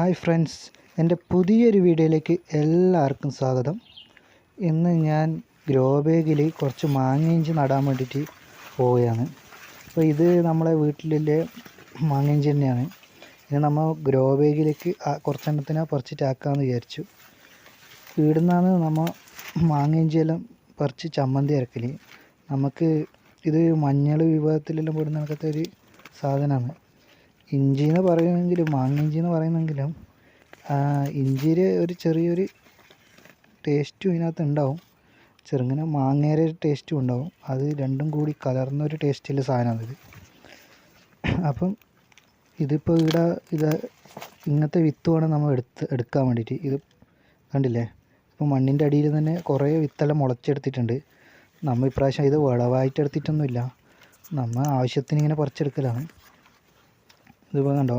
Hi friends എന്റെ പുതിയൊരു വീഡിയോയിലേക്ക് എല്ലാവർക്കും സ്വാഗതം. ഇന്ന് ഞാൻ ഗ്രോ ബാഗിൽ കുറച്ച് മാങ്ങയിഞ്ചി നടാൻ വേണ്ടിയിട്ട് പോവുകയാണ്. അപ്പോൾ ഇത് നമ്മളെ വീട്ടിലെ മാങ്ങയിഞ്ചി തന്നെയാണ്. ഇനി നമ്മൾ ഗ്രോ ബാഗിലേക്ക് കുറച്ചെണ്ണത്തിനെ പറിച്ചിട്ടാക്കാമെന്ന് വിചാരിച്ചു. ഇവിടുന്നാണ് നമ്മൾ മാങ്ങയിഞ്ചിയെല്ലാം പറിച്ച് ചമ്മന്തി ഇറക്കൽ നമുക്ക് ഇത് മഞ്ഞൾ വിഭവത്തിലെല്ലാം പെടുന്ന കണക്കത്തെ ഒരു സാധനമാണ്. ഇഞ്ചി എന്ന് പറയുമെങ്കിലും മാങ്ങ ഇഞ്ചി എന്ന് പറയുന്നെങ്കിലും ഇഞ്ചിയിൽ ഒരു ചെറിയൊരു ടേസ്റ്റും ഇതിനകത്ത് ഉണ്ടാവും. ചെറുങ്ങനെ മാങ്ങയുടെ ഒരു ടേസ്റ്റും ഉണ്ടാവും. അത് രണ്ടും കൂടി കലർന്ന ഒരു ടേസ്റ്റുള്ള സാധനമാണിത് അപ്പം ഇതിപ്പോൾ ഇവിടെ ഇത് ഇങ്ങനത്തെ വിത്ത് വേണം നമ്മൾ എടുത്ത് എടുക്കാൻ വേണ്ടിയിട്ട്. ഇത് കണ്ടില്ലേ? ഇപ്പോൾ മണ്ണിന്റെ അടിയിൽ തന്നെ കുറേ വിത്തെല്ലാം മുളച്ചെടുത്തിട്ടുണ്ട്. നമ്മൾ ഇപ്രാവശ്യം ഇത് വിളവായിട്ട് എടുത്തിട്ടൊന്നുമില്ല നമ്മൾ ആവശ്യത്തിന് ഇങ്ങനെ പറിച്ചെടുക്കലാണ്. ഇതിപ്പോൾ കണ്ടോ?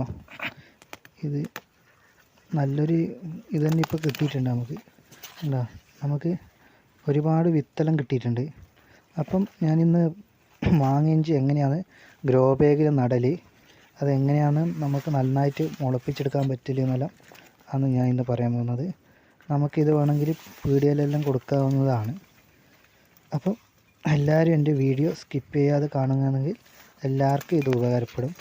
ഇത് നല്ലൊരു ഇത് തന്നെ ഇപ്പോൾ കിട്ടിയിട്ടുണ്ട് നമുക്ക്. കണ്ടോ? നമുക്ക് ഒരുപാട് വിത്തലം കിട്ടിയിട്ടുണ്ട്. അപ്പം ഞാനിന്ന് മാങ്ങയിഞ്ചി എങ്ങനെയാണ് ഗ്രോ ബാഗിൽ നടൽ അതെങ്ങനെയാണ് നമുക്ക് നന്നായിട്ട് മുളപ്പിച്ചെടുക്കാൻ പറ്റില്ല എന്നെല്ലാം ആണ് ഞാൻ ഇന്ന് പറയാൻ പോകുന്നത്. നമുക്കിത് വേണമെങ്കിൽ പീടികയിലെല്ലാം കൊടുക്കാവുന്നതാണ്. അപ്പം എല്ലാവരും എന്റെ വീഡിയോ സ്കിപ്പ് ചെയ്യാതെ കാണുകയാണെങ്കിൽ എല്ലാവർക്കും ഇത് ഉപകാരപ്പെടും.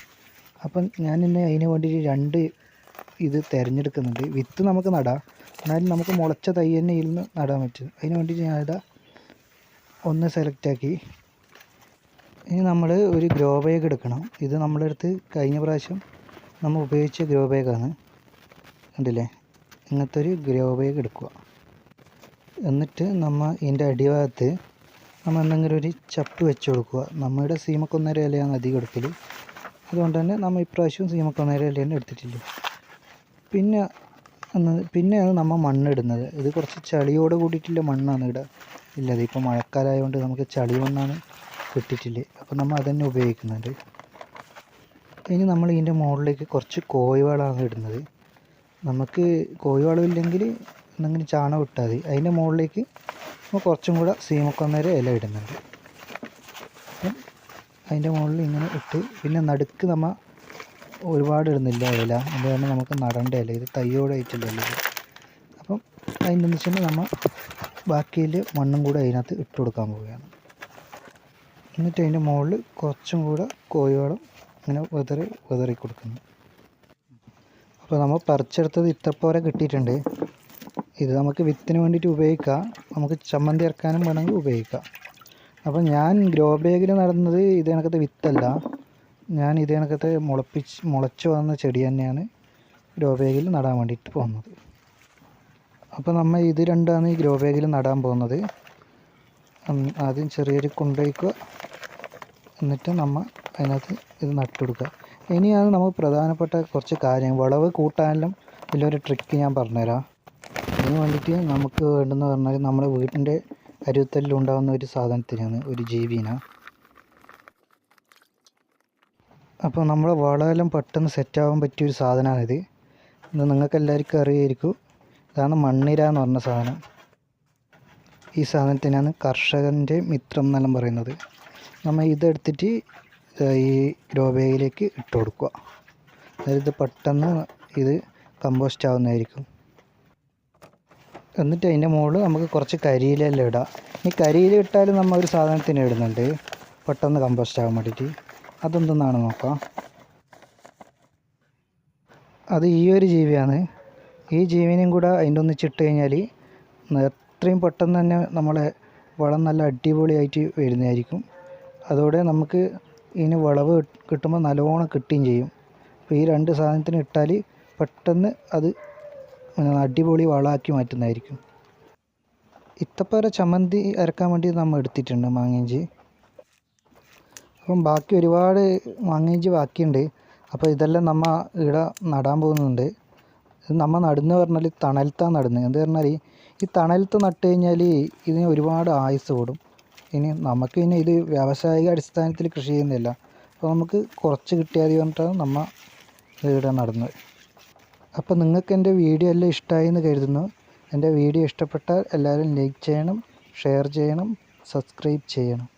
അപ്പം ഞാൻ ഇന്ന് അതിന് വേണ്ടിയിട്ട് രണ്ട് ഇത് തിരഞ്ഞെടുക്കുന്നുണ്ട്. വിത്ത് നമുക്ക് നടാം. എന്നാലും നമുക്ക് മുളച്ച തൈ തന്നെ ഇരുന്ന് നടാൻ പറ്റും. അതിന് വേണ്ടിയിട്ട് ഞാനിതാ ഒന്ന് സെലക്ട് ആക്കി. ഇനി നമ്മൾ ഒരു ഗ്രോ ബാഗ് എടുക്കണം. ഇത് നമ്മുടെ അടുത്ത് കഴിഞ്ഞ പ്രാവശ്യം നമ്മൾ ഉപയോഗിച്ച ഗ്രോ ബാഗാണ് കണ്ടില്ലേ? ഇങ്ങനത്തെ ഒരു ഗ്രോ ബാഗ് എടുക്കുക. എന്നിട്ട് നമ്മൾ ഇതിന്റെ അടിഭാഗത്ത് നമ്മൾ എന്തെങ്കിലും ഒരു ചപ്പ് വെച്ച് കൊടുക്കുക. നമ്മുടെ സീമക്കൊന്നര ഇലയാണ് അധികം എടുക്കൽ അതുകൊണ്ട് തന്നെ നമ്മൾ ഇപ്രാവശ്യം സീമക്കണേരയിൽ തന്നെ എടുത്തിട്ടില്ല. പിന്നെ പിന്നെയാണ് നമ്മൾ മണ്ണിടുന്നത്. ഇത് കുറച്ച് ചളിയോട് കൂടിയിട്ടുള്ള മണ്ണാണ് ഇവിടെ ഇല്ലത് ഇപ്പോൾ മഴക്കാലമായതുകൊണ്ട് നമുക്ക് ചളി മണ്ണാണ് കിട്ടിയിട്ടില്ല. അപ്പോൾ നമ്മൾ അതന്നെ ഉപയോഗിക്കുന്നുണ്ട് ഇനി നമ്മൾ ഇതിന്റെ മുകളിലേക്ക് കുറച്ച് കോഴിവാളാണ് ഇടുന്നത്. നമുക്ക് കോഴിവളം ഇല്ലെങ്കിൽ എന്തെങ്കിലും ചാണകം ഇട്ടാൽ മതി. അതിന്റെ മുകളിലേക്ക് കുറച്ചും കൂടെ സീമക്കൊന്നേരം ഇല ഇടുന്നുണ്ട്. അതിന്റെ മുകളിൽ ഇങ്ങനെ ഇട്ട് പിന്നെ നടുക്ക് നമ്മൾ ഒരുപാട് ഇടുന്നില്ല ഇല. അതുകൊണ്ട് നമുക്ക് നടേണ്ട ഇല. ഇത് തയ്യോടെ ആയിട്ടില്ല ഇത് അപ്പം അതിന്റെ വെച്ചാൽ നമ്മൾ ബാക്കിയിൽ മണ്ണും കൂടെ അതിനകത്ത് ഇട്ട് കൊടുക്കാൻ പോവുകയാണ്. എന്നിട്ട് അതിന്റെ മുകളിൽ കുറച്ചും കൂടെ കോഴിവളം ഇങ്ങനെ വെതറി വെതറി കൊടുക്കുന്നു. അപ്പോൾ നമ്മൾ പറിച്ചെടുത്തത് ഇത്രപ്പോരെ കിട്ടിയിട്ടുണ്ട്. ഇത് നമുക്ക് വിത്തിന് വേണ്ടിയിട്ട് ഉപയോഗിക്കാം. നമുക്ക് ചമ്മന്തി ഇറക്കാനും വേണമെങ്കിൽ ഉപയോഗിക്കാം. അപ്പോൾ ഞാൻ ഗ്രോ ബാഗിൽ നടുന്നത് ഇത് കണക്കത്തെ വിത്തല്ല ഞാൻ ഇത് കണക്കത്തെ മുളപ്പിച്ച് മുളച്ച് വന്ന ചെടി തന്നെയാണ് ഗ്രോ ബാഗിൽ നടാൻ വേണ്ടിയിട്ട് പോകുന്നത്. അപ്പോൾ നമ്മൾ ഇത് രണ്ടാണ് ഈ ഗ്രോ ബാഗിൽ നടാൻ പോകുന്നത്. ആദ്യം ചെറിയൊരു കൊണ്ടുപോയിക്കുക എന്നിട്ട് നമ്മൾ അതിനകത്ത് ഇത് നട്ടുകൊടുക്കുക. ഇനിയാണ് നമുക്ക് പ്രധാനപ്പെട്ട കുറച്ച് കാര്യങ്ങൾ. വിളവ് കൂട്ടാനെല്ലാം വലിയൊരു ട്രിക്ക് ഞാൻ പറഞ്ഞുതരാം. അതിന് വേണ്ടിയിട്ട് നമുക്ക് വേണ്ടുന്ന പറഞ്ഞാൽ നമ്മുടെ വീട്ടിന്റെ അരുത്തലിൽ ഉണ്ടാകുന്ന ഒരു സാധനത്തിനാണ് ഒരു ജീവിന. അപ്പോൾ നമ്മളെ വളമെല്ലാം പെട്ടെന്ന് സെറ്റാവാൻ പറ്റിയ ഒരു സാധനമാണിത്. ഇത് നിങ്ങൾക്ക് എല്ലാവർക്കും അറിയായിരിക്കും. ഇതാണ് മണ്ണിര എന്ന് പറഞ്ഞ സാധനം. ഈ സാധനത്തിനാണ് കർഷകന്റെ മിത്രം എന്നെല്ലാം പറയുന്നത്. നമ്മൾ ഇതെടുത്തിട്ട് ഈ രോബേയിലേക്ക് ഇട്ട് കൊടുക്കുക. അതായത് പെട്ടെന്ന് ഇത് കമ്പോസ്റ്റ് ആവുന്നതായിരിക്കും എന്നിട്ട് അതിന്റെ മുകളിൽ നമുക്ക് കുറച്ച് കരിയിലെല്ലാം ഇടാം. ഈ കരിയില ഇട്ടാലും നമ്മൾ ഒരു സാധനത്തിന് ഇടുന്നുണ്ട്. പെട്ടെന്ന് കമ്പോസ്റ്റ് ആകാൻ വേണ്ടിയിട്ട്. അതെന്തെന്നാണ് നോക്കാം. അത് ഈ ഒരു ജീവിയാണ്. ഈ ജീവിനെയും കൂടെ അതിന്റെ ഒന്നിച്ചിട്ട് കഴിഞ്ഞാൽ എത്രയും പെട്ടെന്ന് തന്നെ നമ്മളെ വളം നല്ല അടിപൊളിയായിട്ട് വരുന്നതായിരിക്കും. അതോടെ നമുക്ക് ഇതിന് വിളവ് കിട്ടുമ്പോൾ നല്ലോണം കിട്ടുകയും ചെയ്യും. അപ്പോൾ ഈ രണ്ട് സാധനത്തിന് ഇട്ടാൽ പെട്ടെന്ന് അത് അടിപൊളി വളമാക്കി മാറ്റുന്നതായിരിക്കും. ഇത്തപ്പേര ചമ്മന്തി അരക്കാൻ വേണ്ടി നമ്മൾ എടുത്തിട്ടുണ്ട് മാങ്ങയിഞ്ചി. അപ്പം ബാക്കി ഒരുപാട് മാങ്ങയിഞ്ചി ബാക്കിയുണ്ട്. അപ്പോൾ ഇതെല്ലാം നമ്മ ഇവിടെ നടാൻ പോകുന്നുണ്ട്. ഇത് നമ്മൾ നടുന്ന പറഞ്ഞാൽ തണലത്താണ് നടുന്നത്. എന്ത് പറഞ്ഞാൽ ഈ തണലത്ത് നട്ട് കഴിഞ്ഞാൽ ഇതിന് ഒരുപാട് ആയുസ് കൂടും. ഇനി നമുക്ക് ഇനി ഇത് വ്യാവസായിക അടിസ്ഥാനത്തിൽ കൃഷി ചെയ്യുന്നില്ല. അപ്പോൾ നമുക്ക് കുറച്ച് കിട്ടിയാൽ മതി പറഞ്ഞിട്ടാണ് നമ്മൾ ഇവിടെ നടുന്നത്. അപ്പോൾ നിങ്ങൾക്ക് എന്റെ വീഡിയോ എല്ലാം ഇഷ്ടമായി എന്ന് കരുതുന്നു. എന്റെ വീഡിയോ ഇഷ്ടപ്പെട്ടാൽ എല്ലാവരും ലൈക്ക് ചെയ്യണം ഷെയർ ചെയ്യണം സബ്സ്ക്രൈബ് ചെയ്യണം.